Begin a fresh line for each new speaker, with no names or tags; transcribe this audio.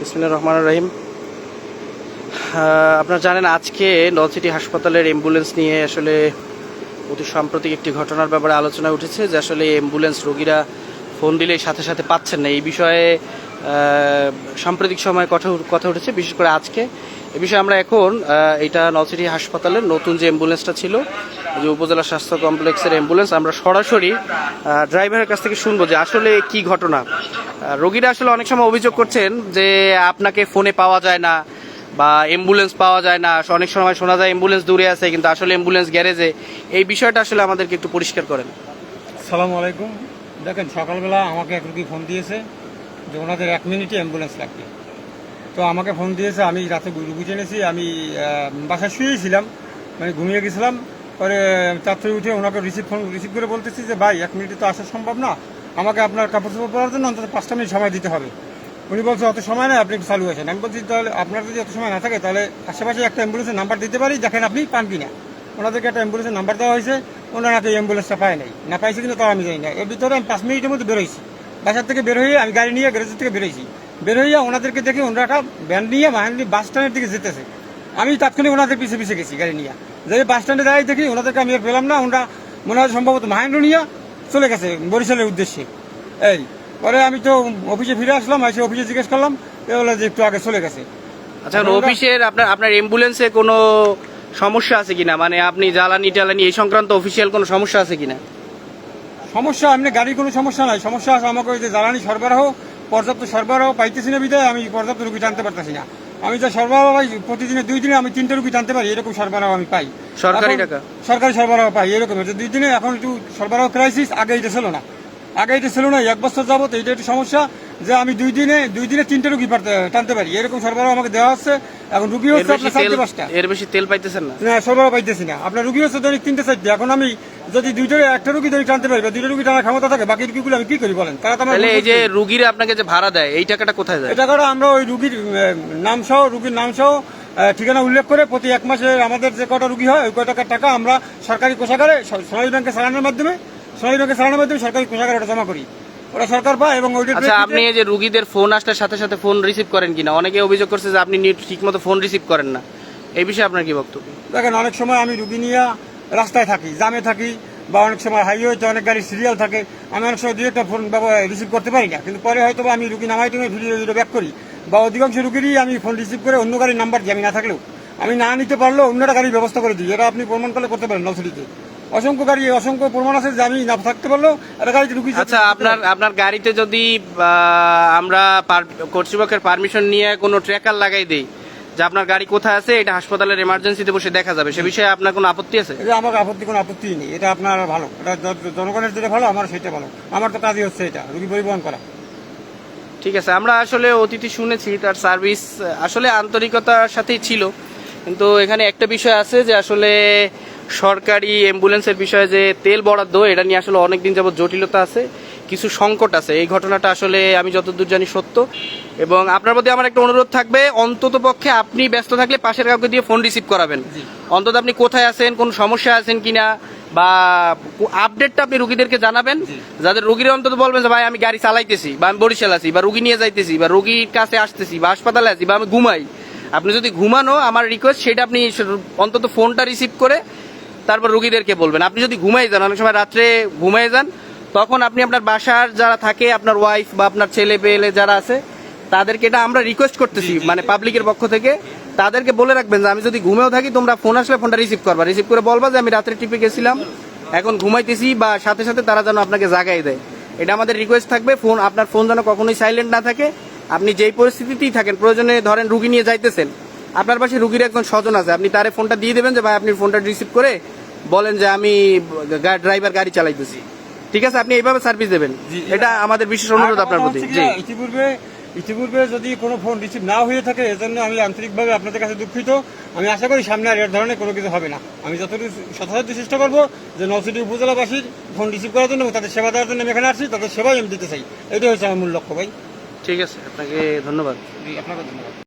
বিসমিল্লাহির রহমান রহিম। আপনারা জানেন আজকে নলসিটি হাসপাতালের অ্যাম্বুলেন্স নিয়ে আসলে অতি সাম্প্রতিক একটি ঘটনার ব্যাপারে আলোচনা উঠেছে যে আসলে অ্যাম্বুলেন্স রোগীরা ফোন দিলেই সাথে সাথে পাচ্ছেন না। এই বিষয়ে সাম্প্রতিক সময় কথা কথা উঠেছে, বিশেষ করে আজকে। এ বিষয়ে আমরা এখন এটা নলসিটি হাসপাতালের নতুন যে অ্যাম্বুলেন্সটা ছিল, যে উপজেলা স্বাস্থ্য কমপ্লেক্সের অ্যাম্বুলেন্স, আমরা সরাসরি ড্রাইভারের কাছ থেকে শুনব যে আসলে কি ঘটনা। রোগীরা আসলে অনেক সময় অভিযোগ করছেন যে আপনাকে ফোনে পাওয়া যায় না বা অ্যাম্বুলেন্স পাওয়া যায় না। অনেক সময় শোনা যায় অ্যাম্বুলেন্স দূরে আছে, কিন্তু আসলে অ্যাম্বুলেন্স গ্যারেজে এই বিষয়টা আসলে আমাদেরকে একটু পরিষ্কার করেন।
সালাম আলাইকুম। দেখেন, সকালবেলা আমাকে এক রুগী ফোন দিয়েছে? যে ওনাদের এক মিনিটে অ্যাম্বুলেন্স লাগবে। তো আমাকে ফোন দিয়েছে, আমি রাতে রুগী জেনেছি আমি বাসায় শুয়েছিলাম মানে ঘুমিয়ে গেছিলাম। পরে তাড়াতাড়ি উঠে ওনাকে রিসিভ ফোন রিসিভ করে বলতেছি যে, ভাই, এক মিনিটে তো আসা সম্ভব না। আমাকে আপনার কাপড় চোপড় পরার জন্য অন্তত পাঁচটা মিনিট সময় দিতে হবে। উনি বলছে, অত সময় নেই, আপনি চালু আছেন আমি বলছি, তাহলে আপনার যদি অত সময় না থাকে, তাহলে আশেপাশে একটা অ্যাম্বুলেন্সের নাম্বার দিতে পারি, দেখেন আপনি পান কিনা। ওনাদেরকে একটা অ্যাম্বুলেন্সের নাম্বার দেওয়া হয়েছে। ওনারা নাকি অ্যাম্বুলেন্সটা পায় নাই। না পাইছে কিন্তু তাও আমি জানি না। এর ভিতরে আমি পাঁচ মিনিটের মধ্যে বেরোইছি। বাসার থেকে বের হয়ে আমি গাড়ি নিয়ে গ্যারেজের থেকে বেরোইছি। বের হইয়া ওনাদেরকে দেখে ওনারা একটা ভ্যান নিয়ে মাহান্দি বাস স্ট্যান্ডের দিকে যেতেছে। আমি তাৎক্ষণিক ওনাদের পিছে পিছে গেছি গাড়ি নিয়ে। যে বাস স্ট্যান্ডে দাঁড়িয়ে দেখি, ওনাদেরকে আমি পেলাম না। ওনারা মনে হয় সম্ভবত মাহেন্দ্র নিয়ে চলে গেছে বরিশালের উদ্দেশ্যে। এই পরে আমি তো অফিসে ফিরে আসলাম এসে অফিসে জিজ্ঞেস করলাম এ বলে যে একটু আগে চলে গেছে।
আচ্ছা অফিসের আপনার আপনার অ্যাম্বুলেন্সে কোনো সমস্যা আছে কিনা? মানে আপনি জ্বালানি টালানি এই সংক্রান্ত অফিসিয়াল কোনো সমস্যা আছে কিনা?
সমস্যা এমনি গাড়ির কোনো সমস্যা নাই। সমস্যা আছে আমাকে ওই যে জ্বালানি সরবরাহ পর্যাপ্ত সরবরাহ পাইতেছি না বিধায় আমি পর্যাপ্ত রুগী টানতে পারতেছি না। আমি যা সরবরাহ পাই প্রতিদিনে দুই দিনে আমি তিনটে রুগী জানতে পারি এরকম সরবরাহ আমি পাই।
সরকারি টাকা?
সরকারি সরবরাহ পাই এরকম। দুই দিনে এখন একটু সরবরাহ ক্রাইসিস আগে এটা ছিল না। আগে এটা ছিল না এক বছর যাবত এইটা একটু সমস্যা। যে আমি দুই দিনে দুই দিনে তিনটে রুগী টানতে পারি। এরকম সরবরাহ আমাকে দেওয়া হচ্ছে এখন রুগী হচ্ছে আপনার চারটে পাঁচটা।
এর বেশি তেল পাইতেছেন না?
না সরবরাহ পাইতেছি না। আপনার রুগী হচ্ছে দৈনিক তিনটে চারটে। এখন আমি যদি দুইটা একটা রুগী দৈনিক টানতে পারি বা দুইটা রুগী টানার ক্ষমতা থাকে বাকি রুগীগুলো আমি কি করি বলেন? তারা তো আমার
এই যে
রুগী-
রুগীরা আপনাকে যে ভাড়া দেয় এই টাকাটা কোথায় যায়?
এটা করে আমরা ওই রুগীর নাম সহ রুগীর নাম সহ ঠিকানা উল্লেখ করে প্রতি এক মাসে আমাদের যে কটা রুগী হয় ওই কয় টাকার টাকা আমরা সরকারি কোষাগারে সোনালী ব্যাংকে চালানোর মাধ্যমে সোনালী ব্যাংকে চালানোর মাধ্যমে সরকারি কোষাগারে ওটা জমা করি। ওটা সরকার পায় এবং
আচ্ছা আপনি এই যে রুগীদের ফোন আসলে সাথে সাথে ফোন রিসিভ করেন কিনা? অনেকে অভিযোগ করছে যে আপনি ঠিক মতো ফোন রিসিভ করেন না। এই বিষয়ে আপনার কি বক্তব্য?
দেখেন অনেক সময় আমি রুগী নিয়ে রাস্তায় থাকি জামে থাকি বা অনেক সময় হাইওয়েতে অনেক গাড়ি সিরিয়াল থাকে আমি অনেক সময় একটা ফোন রিসিভ করতে পারি না। কিন্তু পরে হয়তো আমি রুগী নামাই টুমে ভিডিও ভিডিও ব্যাক করি। বা অধিকাংশ রুগীরই আমি ফোন রিসিভ করে অন্য গাড়ির নাম্বার দিই আমি না থাকলেও আমি না নিতে পারলেও অন্যটা গাড়ির ব্যবস্থা করে দিই। এটা আপনি প্রমাণ করলে করতে পারেন নলসিটিতে অসংখ্য গাড়ি অসংখ্য প্রমাণ আছে যে আমি না থাকতে পারলেও একটা গাড়িতে রুগী
আচ্ছা আপনার আপনার গাড়িতে যদি আমরা কর্তৃপক্ষের পারমিশন নিয়ে কোনো ট্র্যাকার লাগাই দিই যে আপনার গাড়ি কোথায় আছে এটা হাসপাতালের এমার্জেন্সিতে বসে দেখা যাবে সে বিষয়ে আপনার কোনো আপত্তি আছে?
এটা আমার আপত্তি কোনো আপত্তি নেই। এটা আপনার ভালো। এটা জনগণের যেটা ভালো আমার সেটা ভালো। আমার তো কাজই হচ্ছে এটা রুগী পরিবহন করা।
ঠিক আছে আমরা আসলে অতিথি শুনেছি তার সার্ভিস আসলে আন্তরিকতার সাথেই ছিল। কিন্তু এখানে একটা বিষয় আছে যে আসলে সরকারি অ্যাম্বুলেন্সের বিষয়ে যে তেল বরাদ্দ এটা নিয়ে আসলে অনেক দিন যাবত জটিলতা আছে কিছু সংকট আছে। এই ঘটনাটা আসলে আমি যতদূর জানি সত্য। এবং আপনার প্রতি আমার একটা অনুরোধ থাকবে অন্তত পক্ষে আপনি ব্যস্ত থাকলে পাশের কাউকে দিয়ে ফোন রিসিভ করাবেন। অন্তত আপনি কোথায় আছেন কোন সমস্যা আছেন কিনা বা আপডেটটা আপনি রুগীদেরকে জানাবেন যাদের রুগীরা অন্তত বলবেন যে ভাই আমি গাড়ি চালাইতেছি বা আমি বরিশাল আছি বা রুগী নিয়ে যাইতেছি বা রুগীর কাছে আসতেছি বা হাসপাতালে আছি বা আমি ঘুমাই। আপনি যদি ঘুমানো আমার রিকোয়েস্ট সেটা আপনি অন্তত ফোনটা রিসিভ করে তারপর রুগীদেরকে বলবেন। আপনি যদি ঘুমাই যান অনেক সময় রাত্রে ঘুমাই যান তখন আপনি আপনার বাসার যারা থাকে আপনার ওয়াইফ বা আপনার ছেলে পেলে যারা আছে তাদেরকে এটা আমরা রিকোয়েস্ট করতেছি মানে পাবলিকের পক্ষ থেকে। তাদেরকে বলে রাখবেন যে আমি যদি ঘুমেও থাকি তোমরা ফোন আসলে ফোনটা রিসিভ করবা। রিসিভ করে বলবা যে আমি রাত্রে ট্রিপে গেছিলাম এখন ঘুমাইতেছি বা সাথে সাথে তারা যেন আপনাকে জাগাই দেয়। এটা আমাদের রিকোয়েস্ট থাকবে ফোন আপনার ফোন যেন কখনোই সাইলেন্ট না থাকে। আপনি যেই পরিস্থিতিতেই থাকেন প্রয়োজনে ধরেন রুগী নিয়ে যাইতেছেন আপনার পাশে রুগীর একজন স্বজন আছে আপনি তারে ফোনটা দিয়ে দেবেন যে ভাই আপনি ফোনটা রিসিভ করে বলেন যে আমি ড্রাইভার গাড়ি চালাইতেছি। ঠিক আছে? আপনি এইভাবে সার্ভিস দেবেন। এটা আমাদের বিশেষ অনুরোধ আপনার প্রতি।
ইতিপূর্বে ইতিপূর্বে যদি কোনো ফোন রিসিভ না হয়ে থাকে এজন্য আমি আন্তরিকভাবে আপনাদের কাছে দুঃখিত। আমি আশা করি সামনে আর এর ধরনের কোনো কিছু হবে না। আমি যতটুকু যথাসাধ্য চেষ্টা করব যে নলসিটি উপজেলাবাসীর ফোন রিসিভ করার জন্য এবং তাদের সেবা দেওয়ার জন্য আমি এখানে আসছি তাদের সেবাই আমি দিতে চাই। এটাই হচ্ছে আমার মূল লক্ষ্য ভাই।
ঠিক আছে আপনাকে ধন্যবাদ।
আপনাকে ধন্যবাদ।